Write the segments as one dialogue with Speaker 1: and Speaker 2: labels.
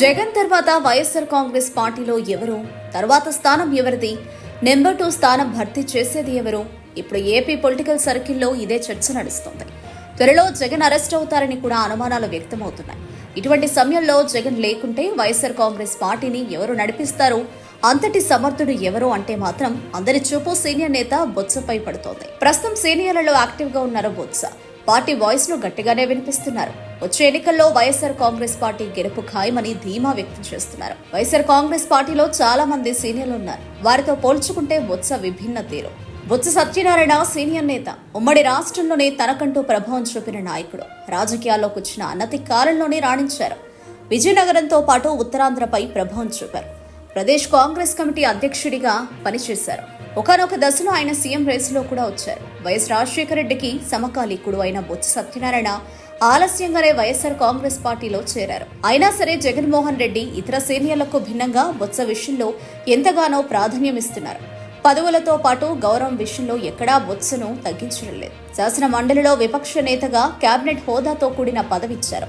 Speaker 1: జగన్ తర్వాత వైఎస్ఆర్ కాంగ్రెస్ పార్టీలో ఎవరు? తర్వాత స్థానం ఎవరిది? నెంబర్ టూ స్థానం భర్తీ చేసేది ఎవరు? ఇప్పుడు ఏపీ పొలిటికల్ సర్కిల్లో ఇదే చర్చ నడుస్తోంది. త్వరలో జగన్ అరెస్ట్ అవుతారని కూడా అనుమానాలు వ్యక్తమవుతున్నాయి. ఇటువంటి సమయంలో జగన్ లేకుంటే వైఎస్ఆర్ కాంగ్రెస్ పార్టీని ఎవరు నడిపిస్తారు? అంతటి సమర్థుడు ఎవరు అంటే మాత్రం అందరి చూపు సీనియర్ నేత బొత్సపై పడుతోంది. ప్రస్తుతం సీనియర్లలో యాక్టివ్గా ఉన్నారు బొత్స? పార్టీ వాయిస్ను గట్టిగానే వినిపిస్తున్నారు. వచ్చే ఎన్నికల్లో వైఎస్ఆర్ కాంగ్రెస్ పార్టీ గెలుపు ఖాయమని ధీమా వ్యక్తం చేస్తున్నారు. వైఎస్ఆర్ కాంగ్రెస్ పార్టీలో చాలా మంది సీనియర్లు ఉన్నారు. వారితో పోల్చుకుంటే బొత్స విభిన్న తీరు. బొత్స సత్యనారాయణ సీనియర్ నేత. ఉమ్మడి రాష్ట్రంలోనే తనకంటూ ప్రభావం చూపిన నాయకుడు. రాజకీయాల్లోకి వచ్చిన అన్నతి కాలంలోనే రాణించారు. విజయనగరంతో పాటు ఉత్తరాంధ్రపై ప్రభావం చూపారు. ప్రదేశ్ కాంగ్రెస్ కమిటీ అధ్యక్షుడిగా పనిచేశారు. ఒకనొక దశలో ఆయన సీఎం రేసులో కూడా వచ్చారు. వైఎస్ రాజశేఖర రెడ్డికి సమకాలీకుడు అయిన బొత్స సత్యనారాయణ ఆలస్యంగానే వైఎస్ఆర్ కాంగ్రెస్ పార్టీలో చేరారు. అయినా సరే జగన్మోహన్ రెడ్డి ఇతర సీనియర్లకు భిన్నంగా బొత్స విషయంలో ఎంతగానో ప్రాధాన్యం ఇస్తున్నారు పదవులతో పాటు గౌరవం విషయంలో ఎక్కడా బొత్సను తగ్గించడం లేదు. శాసన మండలిలో విపక్ష నేతగా కేబినెట్ హోదాతో కూడిన పదవిచ్చారు.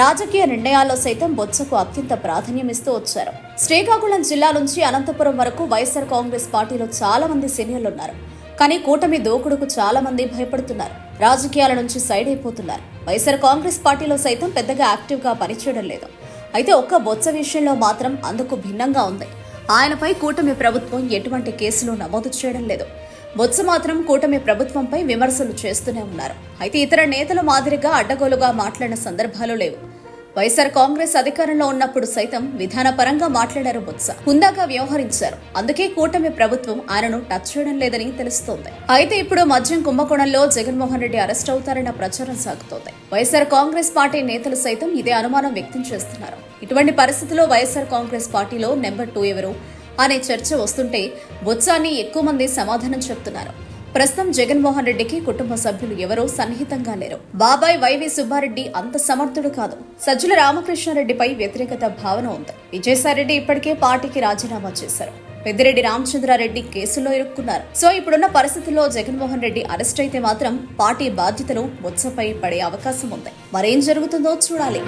Speaker 1: రాజకీయ నిర్ణయాల్లో సైతం బొత్సకు అత్యంత ప్రాధాన్యం ఇస్తూ వచ్చారు. శ్రీకాకుళం జిల్లా నుంచి అనంతపురం వరకు వైఎస్ఆర్ కాంగ్రెస్ పార్టీలో చాలా మంది సీనియర్లు ఉన్నారు కానీ కూటమి దోకుడుకు చాలా మంది భయపడుతున్నారు. రాజకీయాల నుంచి సైడ్ అయిపోతున్నారు. వైఎస్ఆర్ కాంగ్రెస్ పార్టీలో సైతం పెద్దగా యాక్టివ్గా పనిచేయడం లేదు. అయితే ఒక్క బొత్స విషయంలో మాత్రం అందుకు భిన్నంగా ఉంది. ఆయనపై కూటమి ప్రభుత్వం ఎటువంటి కేసులు నమోదు చేయడం లేదు. బొత్స మాత్రం కూటమి ప్రభుత్వంపై విమర్శలు చేస్తూనే ఉన్నారు. అయితే ఇతర నేతల మాదిరిగా అడ్డగోలుగా మాట్లాడిన సందర్భాలు లేవు. వైఎస్ఆర్ కాంగ్రెస్ అధికారంలో ఉన్నప్పుడు సైతం విధానపరంగా మాట్లాడారు బొత్స. హుందాగా వ్యవహరించారు. అందుకే కూటమి ప్రభుత్వం ఆయనను టచ్ చేయడం లేదని తెలుస్తోంది. అయితే ఇప్పుడు మద్యం కుంభకోణంలో జగన్మోహన్ రెడ్డి అరెస్ట్ అవుతారన్న ప్రచారం సాగుతోంది. వైఎస్ఆర్ కాంగ్రెస్ పార్టీ నేతలు సైతం ఇదే అనుమానం వ్యక్తం చేస్తున్నారు. ఇటువంటి పరిస్థితుల్లో వైఎస్ఆర్ కాంగ్రెస్ పార్టీలో నెంబర్ టూ ఎవరు? అనే చర్చ వస్తుంటే బొత్సాని ఎక్కువ మంది సమాధానం చెప్తున్నారు. ప్రస్తుతం జగన్మోహన్ రెడ్డికి కుటుంబ సభ్యులు ఎవరూ సన్నిహితంగా లేరు. బాబాయ్ వైవి సుబ్బారెడ్డి అంత సమర్థుడు కాదు. సజ్జల రామకృష్ణారెడ్డిపై వ్యతిరేకత భావన ఉంది. విజయసాయిరెడ్డి ఇప్పటికే పార్టీకి రాజీనామా చేశారు. పెద్దిరెడ్డి రామచంద్రారెడ్డి కేసులో ఇరుక్కున్నారు. సో ఇప్పుడున్న పరిస్థితుల్లో జగన్మోహన్ రెడ్డి అరెస్ట్ అయితే మాత్రం పార్టీ బాధ్యతలు బొత్సపై పడే అవకాశం ఉంది. మరేం జరుగుతుందో చూడాలి.